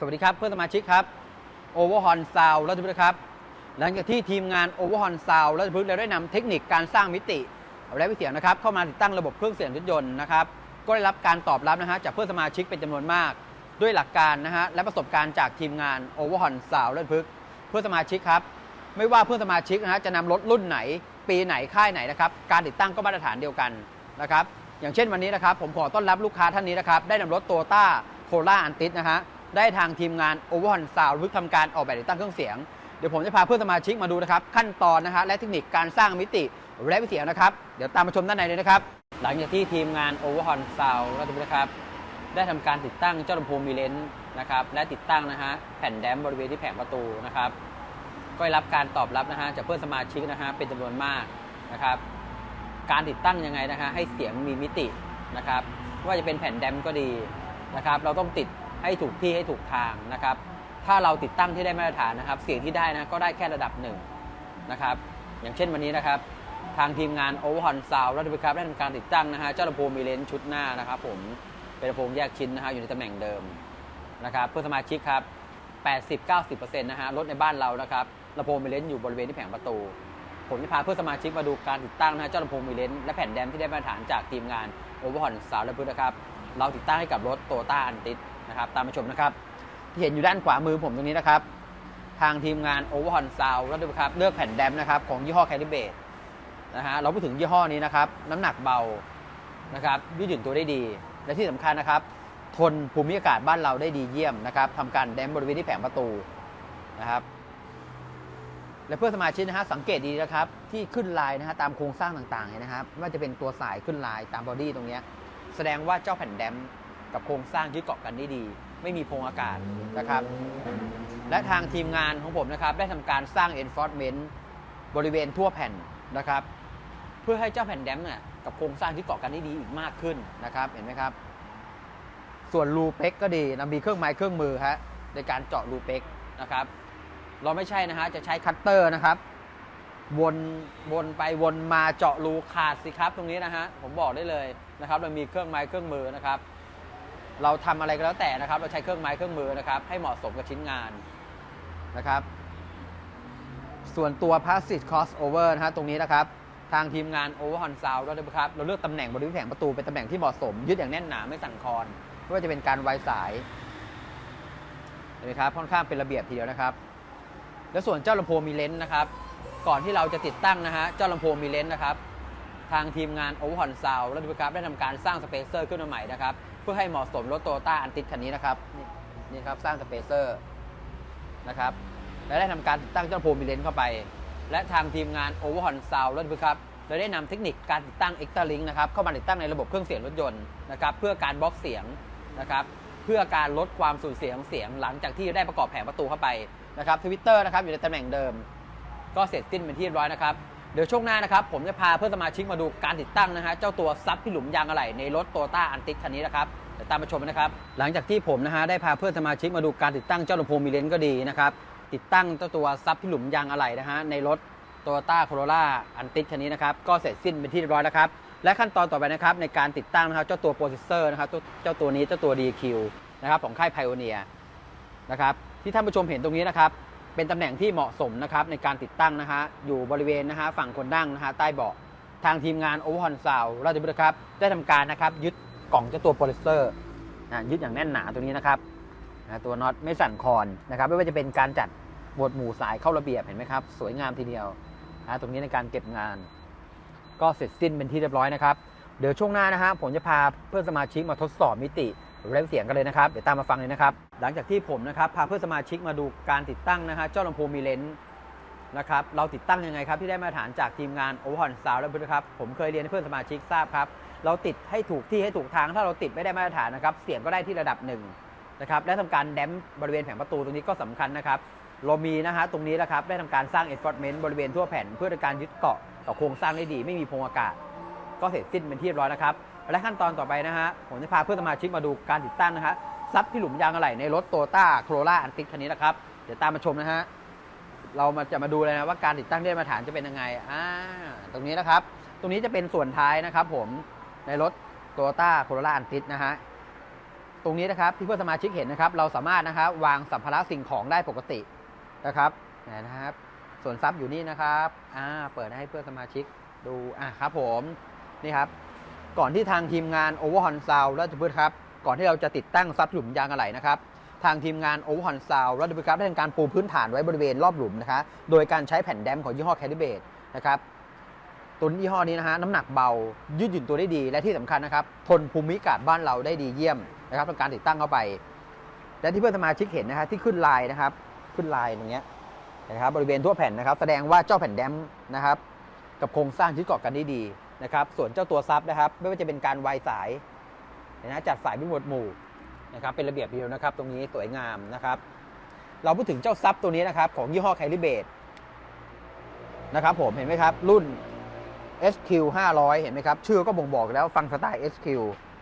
สวัสดีครับเพื่อนสมาชิกครับโอเวอร์ฮอนซาวรัชพฤกษ์ครับ หลังจากที่ทีมงานโอเวอร์ฮอนซาวรัชพฤกษ์ได้นำเทคนิคการสร้างมิติและวิเสียงนะครับ เข้ามาติดตั้งระบบเครื่องเสียงรถยนต์นะครับ ก็ได้รับการตอบรับนะฮะจากเพื่อนสมาชิกเป็นจำนวนมาก ด้วยหลักการนะฮะและประสบการณ์จากทีมงานโอเวอร์ฮอนซาวรัชพฤกษ์เพื่อนสมาชิกครับ ไม่ว่าเพื่อนสมาชิกนะฮะจะนำรถรุ่นไหน ปีไหนค่ายไหนนะครับการติดตั้งก็มาตรฐานเดียวกันนะครับอย่างเช่นวันนี้นะครับผมขอต้อนรับลูกค้าท่านนี้นะครับได้นำรถโตต้าโคล่าอันติสนะฮะ ได้ทางทีมงานโอเวอร์ฮอนซาวรึกทำการออกแบบติดตั้งเครื่องเสียง เดี๋ยวผมจะพาเพื่อนสมาชิกมาดูนะครับ ขั้นตอนนะฮะและเทคนิคการสร้างมิติและวิเสียงนะครับ เดี๋ยวตามมาชมด้านในเลยนะครับ หลังจากที่ทีมงานโอเวอร์ฮอนซาวรัฐบุรีครับ ได้ทำการติดตั้งเจ้าลำโพงมีเลนส์นะครับและติดตั้งนะฮะแผ่นแดมบริเวณที่แผงประตูนะครับก็ได้รับการตอบรับนะฮะจากเพื่อนสมาชิกนะฮะเป็นจำนวนมากนะครับ การติดตั้งยังไงนะฮะให้เสียงมีมิตินะครับ ว่าจะเป็นแผ่นแดมก็ดีนะครับ เราต้องติด ให้ถูกที่ให้ถูกทางนะครับ ถ้าเราติดตั้งที่ได้มาตรฐานนะครับ เสียงที่ได้นะก็ได้แค่ระดับหนึ่งนะครับ อย่างเช่นวันนี้นะครับ ทางทีมงาน o v e r h o n Sound รัฐบิครับได้ทำการติดตั้งนะฮะเจ้าลำโพงมีเลนส์ชุดหน้านะครับ ผมเป็นลำโพงแยกชิ้นนะฮะอยู่ในตำแหน่งเดิมนะครับเพื่อนสมาชิกครับ 80-90%นะฮะรถในบ้านเรานะครับลำโพงมีเลนส์อยู่บริเวณที่แผงประตู ผมจะพาเพื่อนสมาชิกมาดูการติดตั้งนะฮะเจ้าลำโพงมีเลนส์และแผ่นแดมที่ได้มาตรฐานจากทีมงาน o v e r h o n Sound และพื้นนะครับ เราติดตั้งให้กับรถโตต้าอันติส นะครับตามมาชมนะครับ ที่เห็นอยู่ด้านขวามือผมตรงนี้นะครับ ทางทีมงาน o v e r h o n Sound แล้วดูครับเลือกแผ่นแดมนะครับของยี่ห้อ c a l i b r a t e นะฮะเราพูดถึงยี่ห้อนี้นะครับ น้ำหนักเบานะครับยืดหยุ่นตัวได้ดี และที่สำคัญนะครับ ทนภูมิอากาศบ้านเราได้ดีเยี่ยมนะครับทำการแดมบริเวณที่แผงประตูนะครับและเพื่อสมาชิกนะฮะสังเกตดีนะครับ ที่ขึ้นลายนะฮะตามโครงสร้างต่างๆเนี่ยนะครับไม่ว่าจะเป็นตัวสายขึ้นลายตามบอดี้ตรงเนี้ยแสดงว่าเจ้าแผ่นแดม กับโครงสร้างยึดเกาะกันได้ดี ไม่มีโพรงอากาศนะครับ และทางทีมงานของผมนะครับ ได้ทำการสร้าง enforcement บริเวณทั่วแผ่นนะครับ เพื่อให้เจ้าแผ่นแดมเนี่ยกับโครงสร้างที่เกาะกันได้ดีอีกมากขึ้นนะครับ เห็นไหมครับ ส่วนรูเป็กก็ดีนะมีเครื่องไม้เครื่องมือฮะในการเจาะรูเป็กนะครับ เราไม่ใช่นะฮะจะใช้คัตเตอร์นะครับวนวนไปวนมาเจาะรูขาดสิครับ ตรงนี้นะฮะผมบอกได้เลยนะครับ เรามีเครื่องไม้เครื่องมือนะครับ เราทำอะไรก็แล้วแต่นะครับ เราใช้เครื่องไม้เครื่องมือนะครับ ให้เหมาะสมกับชิ้นงานนะครับ ส่วนตัว passive crossover นะฮะตรงนี้นะครับ ทางทีมงาน overhorn sound ด้วยนะครับ เราเลือกตำแหน่งบริเวณแผงประตูเป็นตำแหน่งที่เหมาะสม ยึดอย่างแน่นหนาไม่สั่นคลอนไม่ว่าจะเป็นการไวสายเห็นไหมครับค่อนข้างเป็นระเบียบทีเดียวนะครับ แล้วส่วนเจ้าลำโพงมีเลนส์นะครับ ก่อนที่เราจะติดตั้งนะฮะเจ้าลำโพงมีเลนส์นะครับ ทางทีมงาน Overhorn Sound และดูครับได้ทำการสร้างสเปเซอร์ขึ้นมาใหม่นะครับ พื่อให้เหมาะสมรถโตโยต้าอันติดคันนี้นะครับนี่ครับสร้างสเปเซอร์นะครับและได้ทำการติดตั้งเจ้าลำโพงมีเลนเข้าไป และทางทีมงาน Overhorn Sound และดูครับเราได้นำเทคนิคการติดตั้ง Extra Link นะครับเข้ามาติดตั้งในระบบเครื่องเสียงรถยนต์นะครับเพื่อการบล็อกเสียงนะครับเพื่อการลดความสูญเสียของเสียงหลังจากที่ได้ประกอบแผงประตูเข้าไปนะครับทวิตเตอร์นะครับอยู่ในตำแหน่งเดิม ก็เสร็จสิ้นเป็นที่เรียบร้อยนะครับ เดี๋ยวช่วงหน้านะครับ ผมจะพาเพื่อนสมาชิกมาดูการติดตั้งนะฮะเจ้าตัวซับที่หลุมยางอะไหล่ในรถโตต้าอันติคันนี้นะครับเดี๋ยวตามมาชมนะครับ หลังจากที่ผมนะฮะได้พาเพื่อนสมาชิกมาดูการติดตั้งเจ้าลำโพงมีเลนก็ดีนะครับติดตั้งเจ้าตัวซับที่หลุมยางอะไหล่นะฮะในรถโตต้าโคโรล่าอันติคันนี้นะครับก็เสร็จสิ้นเป็นที่เรียบร้อยแล้วครับและขั้นตอนต่อไปนะครับในการติดตั้งนะครับเจ้าตัวโปรเซสเซอร์นะครับเจ้าตัวนี้เจ้าตัว DQ นะครับของค่าย Pioneer นะครับที่ท่านผู้ชมเห็นตรงนี้นะครับ เป็นตำแหน่งที่เหมาะสมนะครับในการติดตั้งนะฮะอยู่บริเวณนะฮะฝั่งคนนั่งนะฮะใต้เบาะทางทีมงาน o v e r h o n Sound ราชบุรีครับได้ทำการนะครับยึดกล่องเจ้าตัวโปรเลเซอร์นะยึดอย่างแน่นหนาตัวนี้นะครับนะตัวน็อตไม่สั่นคลอนนะครับไม่ว่าจะเป็นการจัดหมวดหมู่สายเข้าระเบียบเห็นไหมครับ สวยงามทีเดียวนะตรงนี้ในการเก็บงาน ก็เสร็จสิ้นเป็นที่เรียบร้อยนะครับ เดี๋ยวช่วงหน้านะฮะผมจะพาเพื่อนสมาชิกมาทดสอบมิติ เรียเสียงกันเลยนะครับ เดี๋ยวตามมาฟังเลยนะครับ หลังจากที่ผมนะครับพาเพื่อนสมาชิกมาดูการติดตั้งนะฮะเจ้าลำโพงมีเลนส์นะครับ เราติดตั้งยังไงครับที่ได้มาตรฐานจากทีมงาน o v e r h o n Sound และเพื่อนครับ ผมเคยเรียนให้เพื่อนสมาชิกทราบครับ เราติดให้ถูกที่ให้ถูกทาง ถ้าเราติดไม่ได้มาตรฐานนะครับ เสียงก็ได้ที่ระดับหนึ่งนะครับ และทำการแดมบริเวณแผงประตูตรงนี้ก็สำคัญนะครับ เรามีนะฮะตรงนี้นะครับได้ทำการสร้าง enforcement บริเวณทั่วแผ่น เพื่อการยึดเกาะต่อโครงสร้างได้ดี ไม่มีพงอากาศ ก็เสร็จสิ้นเป็นที่เรียบร้อยนะครับ และขั้นตอนต่อไปนะฮะผมจะพาเพื่อนสมาชิกมาดูการติดตั้งนะฮะซับที่หลุมยางอะไหล่ในรถโตต้าโคโรล่าอันติคันนี้นะครับ เดี๋ยวตามมาชมนะฮะเรามาจะมาดูเลยนะว่าการติดตั้งที่ได้มาตรฐานจะเป็นยังไงอ่าตรงนี้นะครับ ตรงนี้จะเป็นส่วนท้ายนะครับ ผมในรถโตต้าโคโรล่าอันตินะฮะตรงนี้นะครับที่เพื่อนสมาชิกเห็นนะครับ เราสามารถนะครับวางสัมภาระสิ่งของได้ปกตินะครับนะครับ ส่วนซับอยู่นี่นะครับอ่าเปิดให้เพื่อนสมาชิกดูอะครับผมนี่ครับ ก่อนที่ทางทีมงาน Overhorn Sound ราชพฤกษ์ครับ ก่อนที่เราจะติดตั้งซับหลุมยางอะไหล่นะครับทางทีมงาน Overhorn Sound ราชพฤกษ์ครับได้ทำการปูพื้นฐานไว้บริเวณรอบหลุมนะคะโดยการใช้แผ่นแดมของยี่ห้อ c a l i b r a t นะครับตัวยี่ห้อนี้นะฮะน้ำหนักเบา ยืดหยุ่นตัวได้ดี และที่สำคัญนะครับ ทนภูมิอากาศบ้านเราได้ดีเยี่ยมนะครับทำการติดตั้งเข้าไป และที่เพื่อนสมาชิกเห็นนะฮะที่ขึ้นลายนะครับ ขึ้นลายตรงเนี้ยนะครับบริเวณทั่วแผ่นนะครับ แสดงว่าเจ้าแผ่นแดมนะครับ กับโครงสร้างยึดเกาะกันได้ดี นะครับ ส่วนเจ้าตัวซับนะครับ ไม่ว่าจะเป็นการวายสายนะจัดสายเป็นหมวดหมู่นะครับ เป็นระเบียบเดียวนะครับ ตรงนี้สวยงามนะครับ เราพูดถึงเจ้าซับตัวนี้นะครับ ของยี่ห้อไคลิเบตนะครับ ผมเห็นไหมครับ รุ่น SQ 500 เห็นไหมครับ ชื่อก็บ่งบอกแล้วฟังสไตล์ SQ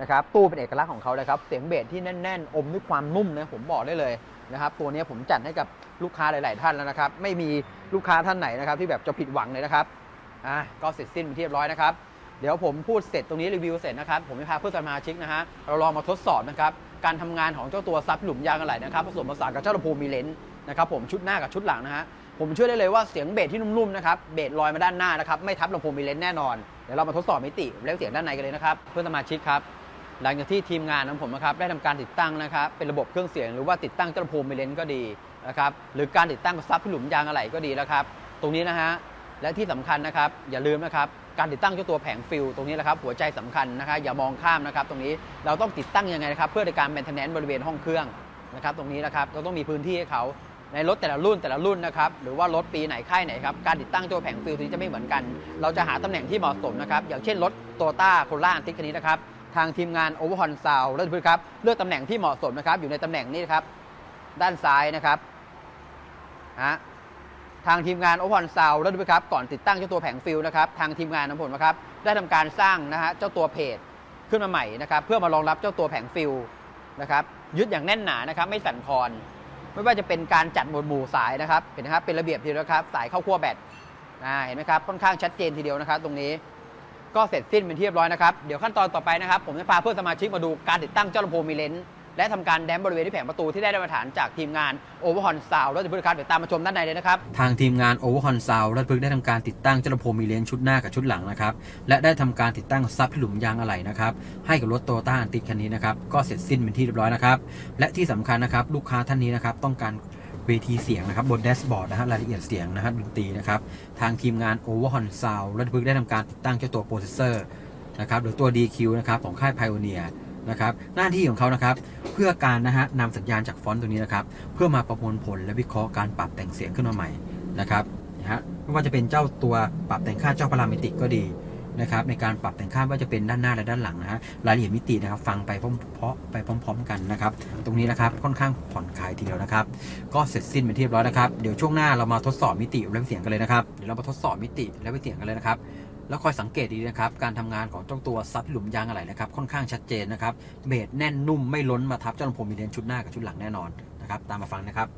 นะครับตู้เป็นเอกลักษณ์ของเขาเลยครับ เสียงเบสที่แน่น ๆ อมด้วยความนุ่มนะผมบอกได้เลยนะครับ ตัวนี้ผมจัดให้กับลูกค้าหลาย ๆ ท่านแล้วนะครับ ไม่มีลูกค้าท่านไหนนะครับ ที่แบบจะผิดหวังเลยนะครับ อะก็เสร็จสิ้นเป็นที่เรียบร้อยนะครับ เดี๋ยวผมพูดเสร็จตรงนี้รีวิวเสร็จนะครับ ผมจะพาเพื่อนสมาชิกนะฮะเราลองมาทดสอบนะครับการทำงานของเจ้าตัวซับหลุมยางอะไหล่นะครับผสมผสานกับเจ้าลำโพงมีเลนส์นะครับผมชุดหน้ากับชุดหลังนะฮะผมเชื่อได้เลยว่าเสียงเบสที่นุ่มๆนะครับเบสลอยมาด้านหน้านะครับไม่ทับลำโพงมีเลนส์แน่นอนเดี๋ยวเรามาทดสอบมิติและเสียงด้านในกันเลยนะครับเพื่อนสมาชิกครับหลังจากที่ทีมงานของผมนะครับได้ทำการติดตั้งนะครับเป็นระบบเครื่องเสียง หรือว่าติดตั้งเจ้าลำโพงมีเลนส์ก็ดีนะครับหรือการติดตั้งซับที่หลุมยางอะไหล่ก็ดีแล้วครับตรงนี้นะฮะ และที่สำคัญนะครับอย่าลืมนะครับการติดตั้งเจ้าตัวแผงฟิลตรงนี้แหละครับหัวใจสำคัญนะครับอย่ามองข้ามนะครับตรงนี้เราต้องติดตั้งยังไงนะครับเพื่อในการ maintenance บริเวณห้องเครื่องนะครับตรงนี้นะครับเราต้องมีพื้นที่ให้เขาในรถแต่ละรุ่นแต่ละรุ่นนะครับหรือว่ารถปีไหนค่ายไหนครับการติดตั้งตัวแผงฟิลตัวนี้จะไม่เหมือนกัน เราจะหาตำแหน่งที่เหมาะสมนะครับอย่างเช่นรถโตต้าโคล่าอันติคันนี้นะครับทางทีมงาน Overhorn Sound และพื้นครับเลือกตำแหน่งที่เหมาะสมนะครับอยู่ในตำแหน่งนี้นครับด้านซ้ายนะครับฮะ ทางทีมงานโอพอนซาวแล้วด้วยครับก่อนติดตั้งเจ้าตัวแผงฟิลนะครับทางทีมงานของผมนะครับได้ทำการสร้างนะฮะเจ้าตัวเพจขึ้นมาใหม่นะครับเพื่อมารองรับเจ้าตัวแผงฟิลนะครับยึดอย่างแน่นหนานะครับไม่สั่นคลอนไม่ว่าจะเป็นการจัดหมวดหมู่สายนะครับเห็นนะครับเป็นระเบียบทีเดียวนะครับสายเข้าขั้วแบตอ่าเห็นไหมครับค่อนข้างชัดเจนทีเดียวนะครับ ตรงนี้ก็เสร็จสิ้นเป็นที่เรียบร้อยนะครับเดี๋ยวขั้นตอนต่อไปนะครับ ผมจะพาเพื่อนสมาชิกมาดูการติดตั้งเจ้าลำโพงมีเลนส์ และทำการแดมบริเวณที่แผงประตูที่ได้มาตรฐานจากทีมงาน Overhorn Sound แล้วจะพูดครับเดี๋ยวตามมาชมด้านในเลยนะครับ ทางทีมงาน Overhorn Sound รัฐพฤกษ์ได้ทำการติดตั้งเจ้าลโพมีเลนชุดหน้ากับชุดหลังนะครับ และได้ทำการติดตั้งซับที่หลุมยางอะไหล่นะครับให้กับรถโตต้าอันติคันนี้นะครับก็เสร็จสิ้นเป็นที่เรียบร้อยนะครับและที่สำคัญนะครับลูกค้าท่านนี้นะครับต้องการเวทีเสียงนะครับบนแดชบอร์ดนะฮะรายละเอียดเสียงนะฮะดนตรีนะครับทางทีมงาน Overhorn Sound รัฐพฤกได้ทำการติดตั้งเจ้าตัวโปรเซสเซอร์นะครับหรือตัว DQ นะครับของค่าย Pioneer นะครับหน้าที่ของเขานะครับเพื่อการนะฮะนำสัญญาณจากฟอนต์ตัวนี้นะครับเพื่อมาประมวลผลและวิเคราะห์การปรับแต่งเสียงขึ้นมาใหม่นะครับนะฮะไม่ว่าจะเป็นเจ้าตัวปรับแต่งค่าเจ้าพารามิติกก็ดีนะครับในการปรับแต่งค่าว่าจะเป็นด้านหน้าและด้านหลังนะฮะรายละเอียดมิตินะครับฟังไปพร้อมเพาะไปพร้อม ๆ กันนะครับตรงนี้นะครับค่อนข้างผ่อนคลายทีเดียวนะครับ ก็เสร็จสิ้นเป็นที่เรียบร้อยนะครับเดี๋ยวช่วงหน้าเรามาทดสอบมิติและเสียงกันเลยนะครับเดี๋ยวเรามาทดสอบมิติและเสียงกันเลยนะครับ แล้วคอยสังเกตดีนะครับ การทำงานของเจ้าตัวซับหลุมยางอะไรนะครับ ค่อนข้างชัดเจนนะครับ เบรดแน่นนุ่มไม่ล้นมาทับเจ้าลำโพงมีเลนชุดหน้ากับชุดหลังแน่นอนนะครับ ตามมาฟังนะครับ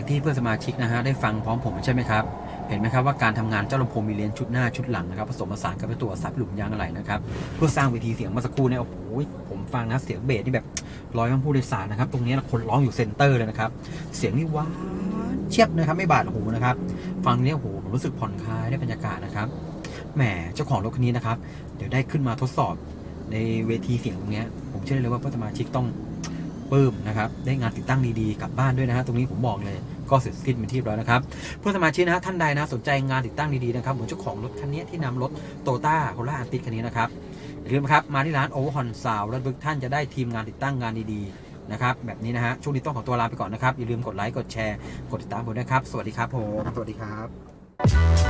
จากที่เพื่อนสมาชิกนะฮะได้ฟังพร้อมผมใช่ไหมครับ เห็นไหมครับว่าการทำงานเจ้าลำโพงมีเลนชุดหน้าชุดหลังนะครับผสมผสานกับตัวซับหลุมยางอะไหลนะครับเพื่อสร้างเวทีเสียงเมื่อสักครู่เนี่ยโอ้โหผมฟังนะเสียงเบสนี่แบบร้อยมันผู้โดยสารนะครับ ตรงนี้คนร้องอยู่เซนเตอร์เลยนะครับ เสียงนี่หวานเชียบนะครับไม่บาดหูนะครับ ฟังเนี้ยโอ้โหผมรู้สึกผ่อนคลายได้บรรยากาศนะครับแหมเจ้าของรถคันนี้นะครับ เดี๋ยวได้ขึ้นมาทดสอบในเวทีเสียงตรงนี้ผมเชื่อเลยว่าเพื่อนสมาชิกต้อง ปื้มนะครับได้งานติดตั้งดีๆกลับบ้านด้วยนะฮะตรงนี้ผมบอกเลยก็เสร็จสิ้นเป็นที่เรียบร้อยนะครับเพื่อนสมาชิกนะฮะท่านใดนะสนใจงานติดตั้งดีๆนะครับเหมือนเจ้าของรถคันนี้ที่นำรถโตต้าโคล่าอันติคันนี้นะครับอย่าลืมครับมาที่ร้านโอเวอร์ฮอนซาวและบึกท่านจะได้ทีมงานติดตั้งงานดีๆนะครับแบบนี้นะฮะช่วงนี้ต้องขอตัวลาไปก่อนนะครับอย่าลืมกดไลค์กดแชร์กดติดตามผมด้วยครับ สวัสดีครับผมสวัสดีครับ